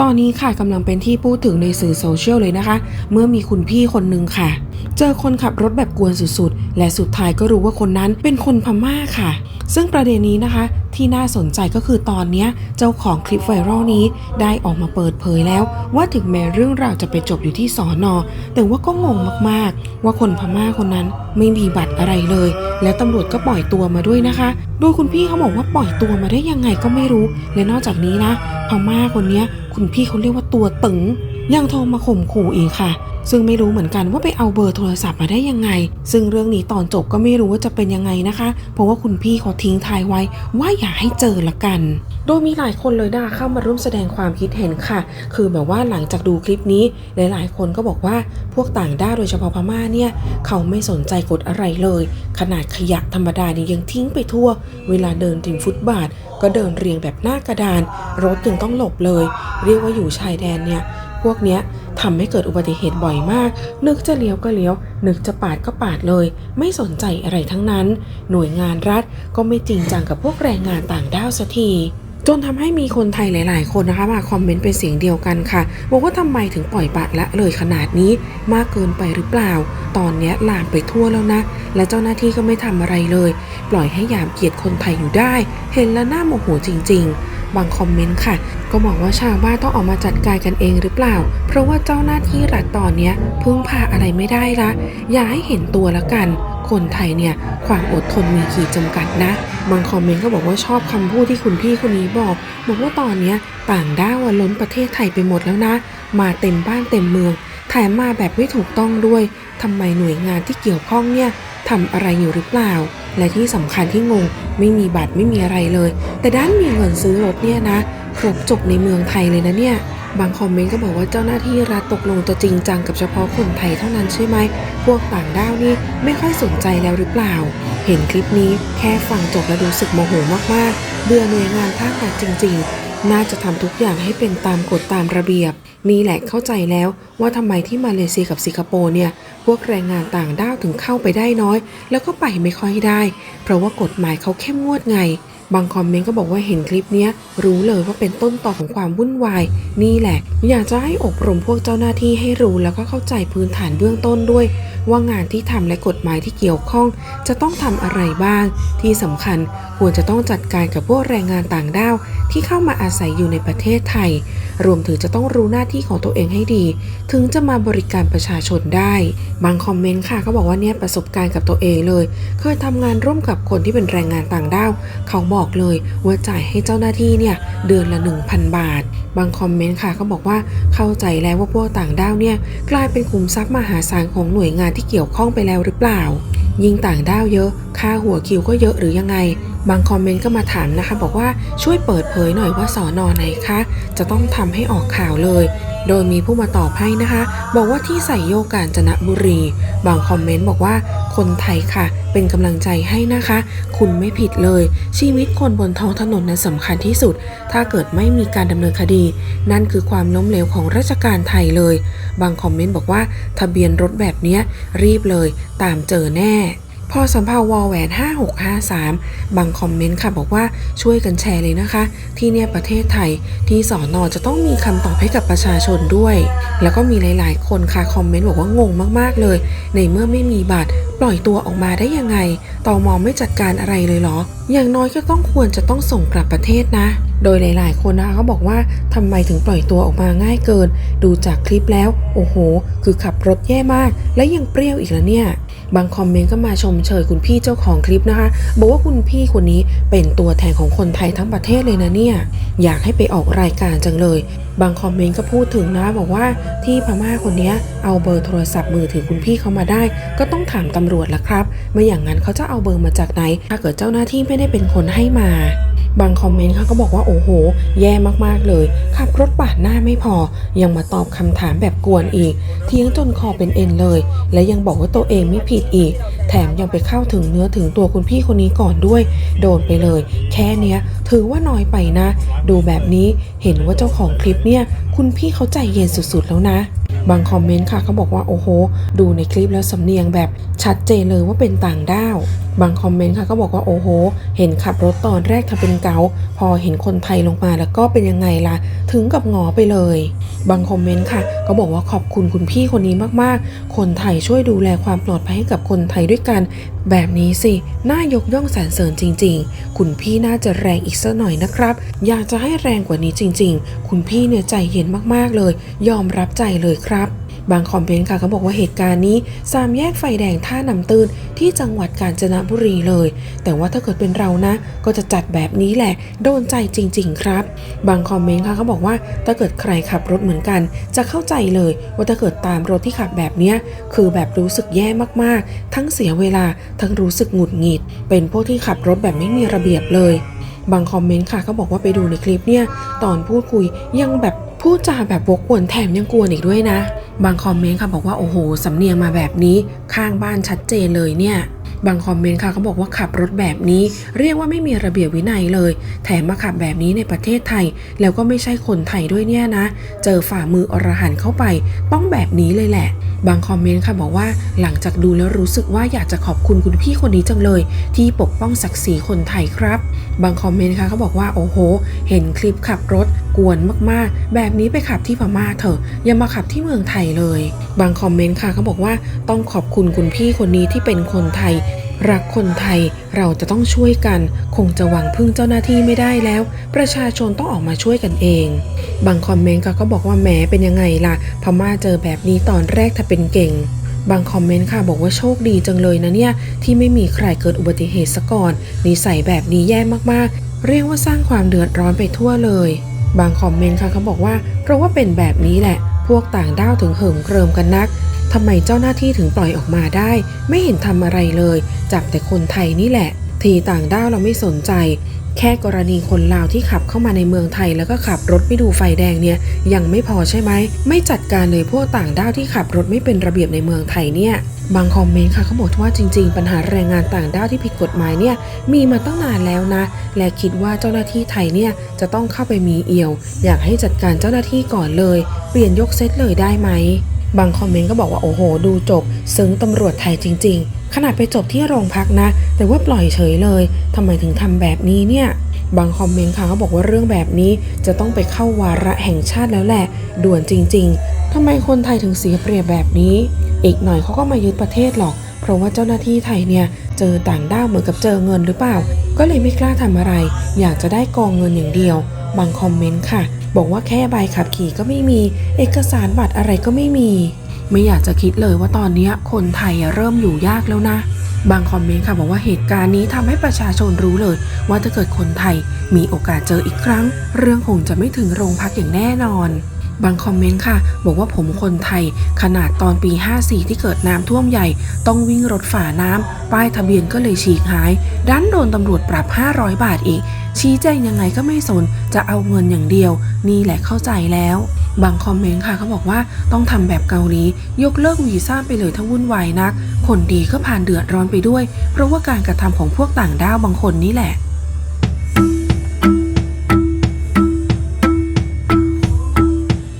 ตอนนี้ค่ะกำลังเป็นที่พูดถึงในสื่อโซเชียลเลยนะคะ เมื่อมีคุณพี่คนหนึ่งค่ะ เจอคนขับรถแบบกวนสุดๆ และสุดท้ายก็รู้ว่าคนนั้นเป็นคนพม่าค่ะ ซึ่งประเด็นนี้นะคะ ที่น่าสนใจก็คือตอนนี้เจ้าของคลิปไวรัลนี้ได้ออกมาเปิดเผยแล้ว ว่าถึงแม้เรื่องราวจะไปจบอยู่ที่สอนอแต่ว่าก็งงมากๆ ว่าคนพม่าคนนั้นไม่มีบัตรอะไรเลย และตำรวจก็ปล่อยตัวมาด้วยนะคะ โดยคุณพี่เขาบอกว่าปล่อยตัวมาได้ยังไงก็ไม่รู้ และนอกจากนี้นะ พม่าคนนี้ คุณพี่เขาเรียกว่าตัวตึง ยังโทรมาข่มขู่อีกค่ะ ซึ่งไม่รู้เหมือนกันว่าไปเอาเบอร์โทรศัพท์มาได้ยังไง ซึ่งเรื่องนี้ตอนจบก็ไม่รู้ว่าจะเป็นยังไงนะคะ เพราะว่าคุณพี่เขาทิ้งทายไว้ว่าอย่าให้เจอละกัน โดยมีหลายคนเลยนะเข้ามาร่วมแสดงความคิดเห็นค่ะ คือแบบว่าหลังจากดูคลิปนี้ หลายๆ คนก็บอกว่าพวกต่างด้าวโดยเฉพาะพม่าเนี่ย เขาไม่สนใจกฎอะไรเลย ขนาดขยะธรรมดานี่ยังทิ้งไปทั่ว เวลาเดินริมฟุตบาท ก็เดินเรียงแบบหน้ากระดาน รถยังต้องหลบเลย เรียกว่าอยู่ชายแดนเนี่ยพวกเนี้ยทำให้เกิดอุบัติเหตุบ่อยมาก นึกจะเลี้ยวก็เลี้ยว นึกจะปาดก็ปาดเลย ไม่สนใจอะไรทั้งนั้น หน่วยงานรัฐก็ไม่จริงจังกับพวกแรงงานต่างด้าวสักที จนทำให้มีคนไทยหลาย ๆ คนนะคะมาคอมเมนต์เป็นเสียงเดียวกันค่ะบอกว่าทำไมถึงปล่อยปะละเลยขนาดนี้มากเกินไปหรือเปล่า ตอนนี้ลามไปทั่วแล้วนะ และเจ้าหน้าที่ก็ไม่ทำอะไรเลย ปล่อยให้ยามเกียดคนไทยอยู่ได้ เห็นแล้วน่าโมโหจริง ๆ บางคอมเมนต์ค่ะ ก็บอกว่าชาวบ้านต้องออกมาจัดการกันเองหรือเปล่า เพราะว่าเจ้าหน้าที่รัฐตอนเนี้พึ่งพาอะไรไม่ได้ละ อย่าให้เห็นตัวละกัน คนไทยเนี่ยความอดทนมีขีดจำกัดนะ บางคอมเมนต์ก็บอกว่าชอบคำพูดที่คุณพี่คนนี้บอก บอกว่าตอนเนี้ต่างด้าวล้นประเทศไทยไปหมดแล้วนะ มาเต็มบ้านเต็มเมืองแถมมาแบบไม่ถูกต้องด้วย ทำไมหน่วยงานที่เกี่ยวข้องเนี่ยทำอะไรอยู่หรือเปล่า และที่สำคัญที่งงไม่มีบัตรไม่มีอะไรเลย แต่ด้านมีเงินซื้อรถเนี่ยนะครบจบในเมืองไทยเลยนะเนี่ยบางคอมเมนต์ก็บอกว่าเจ้าหน้าที่รัฐตกลงจะจริงจังกับเฉพาะคนไทยเท่านั้นใช่ไหม พวกต่างด้าวนี่ไม่ค่อยสนใจแล้วหรือเปล่า เห็นคลิปนี้แค่ฟังจบแล้วรู้สึกโมโหมากๆ เบื่อหน่วยงานภาครัฐจริง ๆ น่าจะทำทุกอย่างให้เป็นตามกฎตามระเบียบ นี่แหละเข้าใจแล้วว่าทำไมที่มาเลเซียกับสิงคโปร์เนี่ย พวกแรงงานต่างด้าวถึงเข้าไปได้น้อย แล้วก็ไปไม่ค่อยได้ เพราะว่ากฎหมายเขาเข้มงวดไง บางคอมเมนต์ก็บอกว่าเห็นคลิปนี้รู้เลยว่าเป็นต้นต่อของความวุ่นวาย นี่แหละ อยากจะให้อบรมพวกเจ้าหน้าที่ให้รู้แล้วก็เข้าใจพื้นฐานเบื้องต้นด้วย ว่างานที่ทำและกฎหมายที่เกี่ยวข้อง จะต้องทำอะไรบ้าง ที่สำคัญควรจะต้องจัดการกับพวกแรงงานต่างด้าวที่เข้ามาอาศัยอยู่ในประเทศไทย รวมถึงจะต้องรู้หน้าที่ของตัวเองให้ดี ถึงจะมาบริการประชาชนได้ บางคอมเมนต์ค่ะก็บอกว่าเนี่ยประสบการณ์กับตัวเองเลย เคยทำงานร่วมกับคนที่เป็นแรงงานต่างด้าวเขาบอกอกเลยว่าจ่ายให้เจ้าหน้าที่เนี่ยเดือนละ 1,000 บาท บางคอมเมนต์ค่ะก็บอกว่าเข้าใจแล้วว่าพวกต่างด้าวเนี่ยกลายเป็นขุมทรัพย์มหาศาลของหน่วยงานที่เกี่ยวข้องไปแล้วหรือเปล่า ยิ่งต่างด้าวเยอะ ค่าหัวคิวก็เยอะหรือยังไง บางคอมเมนต์ก็มาถามนะคะ บอกว่าช่วยเปิดเผยหน่อยว่าสอนอไหนคะ จะต้องทำให้ออกข่าวเลย โดยมีผู้มาตอบให้นะคะ บอกว่าที่ใส่โยกกาญจนบุรี บางคอมเมนต์บอกว่าคนไทยค่ะ เป็นกำลังใจให้นะคะ คุณไม่ผิดเลย ชีวิตคนบนท้องถนนนั้นสำคัญที่สุด ถ้าเกิดไม่มีการดำเนินคดี นั่นคือความล้มเหลวของราชการไทยเลย บางคอมเมนต์บอกว่า ทะเบียนรถแบบนี้รีบเลย ตามเจอแน่ พอสัมภาวอแหวน 5653 บางคอมเมนต์ค่ะบอกว่าช่วยกันแชร์เลยนะคะ ที่เนี่ยประเทศไทยที่สอนอจะต้องมีคำตอบให้กับประชาชนด้วย แล้วก็มีหลาย ๆ คนค่ะคอมเมนต์บอกว่างงมาก ๆ เลย ในเมื่อไม่มีบัตรปล่อยตัวออกมาได้ยังไงตอมอไม่จัดการอะไรเลยเหรอ อย่างน้อยก็ต้องควรจะต้องส่งกลับประเทศนะโดยหลาย ๆ คนนะคะเขาบอกว่าทำไมถึงปล่อยตัวออกมาง่ายเกิน ดูจากคลิปแล้ว โอ้โห คือขับรถแย่มาก และยังเปรี้ยวอีกแล้วเนี่ย บางคอมเมนต์ก็มาชมเชยคุณพี่เจ้าของคลิปนะคะ บอกว่าคุณพี่คนนี้เป็นตัวแทนของคนไทยทั้งประเทศเลยนะเนี่ย อยากให้ไปออกรายการจังเลย บางคอมเมนต์ก็พูดถึงนะบอกว่าที่พม่าคนนี้เอาเบอร์โทรศัพท์มือถือคุณพี่เขามาได้ ก็ต้องถามตำรวจละครับไม่อย่างนั้นเขาจะเอาเบอร์มาจากไหน ถ้าเกิดเจ้าหน้าที่ไม่ได้เป็นคนให้มา บางคอมเมนต์เขาก็บอกว่าโอ้โห แย่มากๆเลย ขับรถปาดหน้าไม่พอ ยังมาตอบคำถามแบบกวนอีก เทียงจนคอเป็นเอ็นเลย และยังบอกว่าตัวเองไม่ผิดอีก แถมยังไปเข้าถึงเนื้อถึงตัวคุณพี่คนนี้ก่อนด้วย โดนไปเลย แค่เนี้ย ถือว่าน้อยไปนะ ดูแบบนี้เห็นว่าเจ้าของคลิปเนี่ย คุณพี่เขาใจเย็นสุดๆแล้วนะบางคอมเมนต์ค่ะเขาบอกว่าโอ้โห ดูในคลิปแล้วสำเนียงแบบชัดเจนเลยว่าเป็นต่างด้าว บางคอมเมนต์ค่ะก็บอกว่าโอ้โห เห็นขับรถตอนแรกทำเป็นเกา พอเห็นคนไทยลงมาแล้วก็เป็นยังไงล่ะ ถึงกับงอไปเลย บางคอมเมนต์ค่ะ ก็บอกว่าขอบคุณคุณพี่คนนี้มากๆ คนไทยช่วยดูแลความปลอดภัยให้กับคนไทยด้วยกัน แบบนี้สิ น่ายกย่องสรรเสริญจริง ๆ คุณพี่น่าจะแรงอีกสักหน่อยนะครับ อยากจะให้แรงกว่านี้จริง ๆ คุณพี่เนี่ยใจเย็นมากๆเลย ยอมรับใจเลยครับบางคอมเมนต์ค่ะเขาบอกว่าเหตุการณ์นี้สามแยกไฟแดงท่าน้ำตื้นที่จังหวัดกาญจนบุรีเลย แต่ว่าถ้าเกิดเป็นเรานะ ก็จะจัดแบบนี้แหละ โดนใจจริง ๆ ครับ บางคอมเมนต์ค่ะเขาบอกว่าถ้าเกิดใครขับรถเหมือนกัน จะเข้าใจเลยว่าถ้าเกิดตามรถที่ขับแบบเนี้ยคือแบบรู้สึกแย่มากๆ ทั้งเสียเวลาทั้งรู้สึกหงุดหงิด เป็นพวกที่ขับรถแบบไม่มีระเบียบเลยบางคอมเมนต์ค่ะก็บอกว่าไปดูในคลิปเนี่ย ตอนพูดคุยยังแบบพูดจาแบบวกวนแถมยังกวนอีกด้วยนะ บางคอมเมนต์ค่ะบอกว่าโอ้โหสำเนียงมาแบบนี้ข้างบ้านชัดเจนเลยเนี่ย บางคอมเมนต์ค่ะเขาบอกว่าขับรถแบบนี้ เรียกว่าไม่มีระเบียบวินัยเลย แถมมาขับแบบนี้ในประเทศไทย แล้วก็ไม่ใช่คนไทยด้วยเนี่ยนะ เจอฝ่ามืออรหันต์เข้าไป ต้องแบบนี้เลยแหละ บางคอมเมนต์ค่ะบอกว่าหลังจากดูแล้วรู้สึกว่าอยากจะขอบคุณคุณพี่คนนี้จังเลย ที่ปกป้องศักดิ์ศรีคนไทยครับ บางคอมเมนต์ค่ะเขาบอกว่าโอ้โห เห็นคลิปขับรถ กวนมากๆ แบบนี้ไปขับที่พม่าเถอะ อย่ามาขับที่เมืองไทยเลย บางคอมเมนต์ค่ะเขาบอกว่าต้องขอบคุณคุณพี่คนนี้ที่เป็นคนไทย รักคนไทยเราจะต้องช่วยกัน คงจะหวังพึ่งเจ้าหน้าที่ไม่ได้แล้ว ประชาชนต้องออกมาช่วยกันเอง บางคอมเมนต์ค่ะก็บอกว่าแหมเป็นยังไงล่ะ พม่าเจอแบบนี้ตอนแรกถ้าเป็นเก่งบางคอมเมนต์ค่ะบอกว่าโชคดีจังเลยนะเนี่ย ที่ไม่มีใครเกิดอุบัติเหตุซะก่อนนิสัยแบบนี้แย่มากๆ เรียกว่าสร้างความเดือดร้อนไปทั่วเลย บางคอมเมนต์ค่ะเขาบอกว่า เพราะว่าเป็นแบบนี้แหละ พวกต่างด้าวถึงเหิมเกริมกันนักทำไมเจ้าหน้าที่ถึงปล่อยออกมาได้ ไม่เห็นทำอะไรเลย จับแต่คนไทยนี่แหละ ทีต่างด้าวเราไม่สนใจ แค่กรณีคนลาวที่ขับเข้ามาในเมืองไทย แล้วก็ขับรถไม่ดูไฟแดงเนี่ย ยังไม่พอใช่ไหม ไม่จัดการเลยพวกต่างด้าวที่ขับรถไม่เป็นระเบียบในเมืองไทยเนี่ยบางคอมเมนต์ค่ะเขาบอกว่าจริง ๆ ปัญหาแรงงานต่างด้าวที่ผิดกฎหมายเนี่ยมีมาตั้งนานแล้วนะ และคิดว่าเจ้าหน้าที่ไทยเนี่ยจะต้องเข้าไปมีเอี่ยว อยากให้จัดการเจ้าหน้าที่ก่อนเลย เปลี่ยนยกเซตเลยได้ไหมบางคอมเมนต์ก็บอกว่าโอ้โห ดูจบ ซึ้งตำรวจไทยจริง ๆ ขนาดไปจบที่โรงพักนะ แต่ว่าปล่อยเฉยเลยทำไมถึงทำแบบนี้เนี่ย บางคอมเมนต์ค่ะเขาบอกว่าเรื่องแบบนี้จะต้องไปเข้าวาระแห่งชาติแล้วแหละ ด่วนจริง ๆทำไมคนไทยถึงเสียเปรียบแบบนี้ อีกหน่อยเขาก็มายึดประเทศหรอก เพราะว่าเจ้าหน้าที่ไทยเนี่ยเจอต่างด้าวเหมือนกับเจอเงินหรือเปล่า ก็เลยไม่กล้าทำอะไร อยากจะได้กองเงินอย่างเดียว บางคอมเมนต์ค่ะ บอกว่าแค่ใบขับขี่ก็ไม่มี เอกสารบัตรอะไรก็ไม่มี ไม่อยากจะคิดเลยว่าตอนนี้คนไทยเริ่มอยู่ยากแล้วนะ บางคอมเมนต์ค่ะบอกว่าเหตุการณ์นี้ทำให้ประชาชนรู้เลย ว่าถ้าเกิดคนไทยมีโอกาสเจออีกครั้ง เรื่องคงจะไม่ถึงโรงพักอย่างแน่นอนบางคอมเมนต์ค่ะ บอกว่าผมคนไทย ขนาดตอนปี 54 ที่เกิดน้ำท่วมใหญ่ ต้องวิ่งรถฝ่าน้ำ ป้ายทะเบียนก็เลยฉีกหาย ดันโดนตำรวจปรับ 500 บาทอีก ชี้แจงยังไงก็ไม่สน จะเอาเงินอย่างเดียว นี่แหละเข้าใจแล้ว บางคอมเมนต์ค่ะเขาบอกว่าต้องทำแบบเกาหลียกเลิกวีซ่าไปเลยทั้งวุ่นวายนัก คนดีก็ผ่านเดือดร้อนไปด้วย เพราะว่าการกระทำของพวกต่างด้าวบางคนนี่แหละ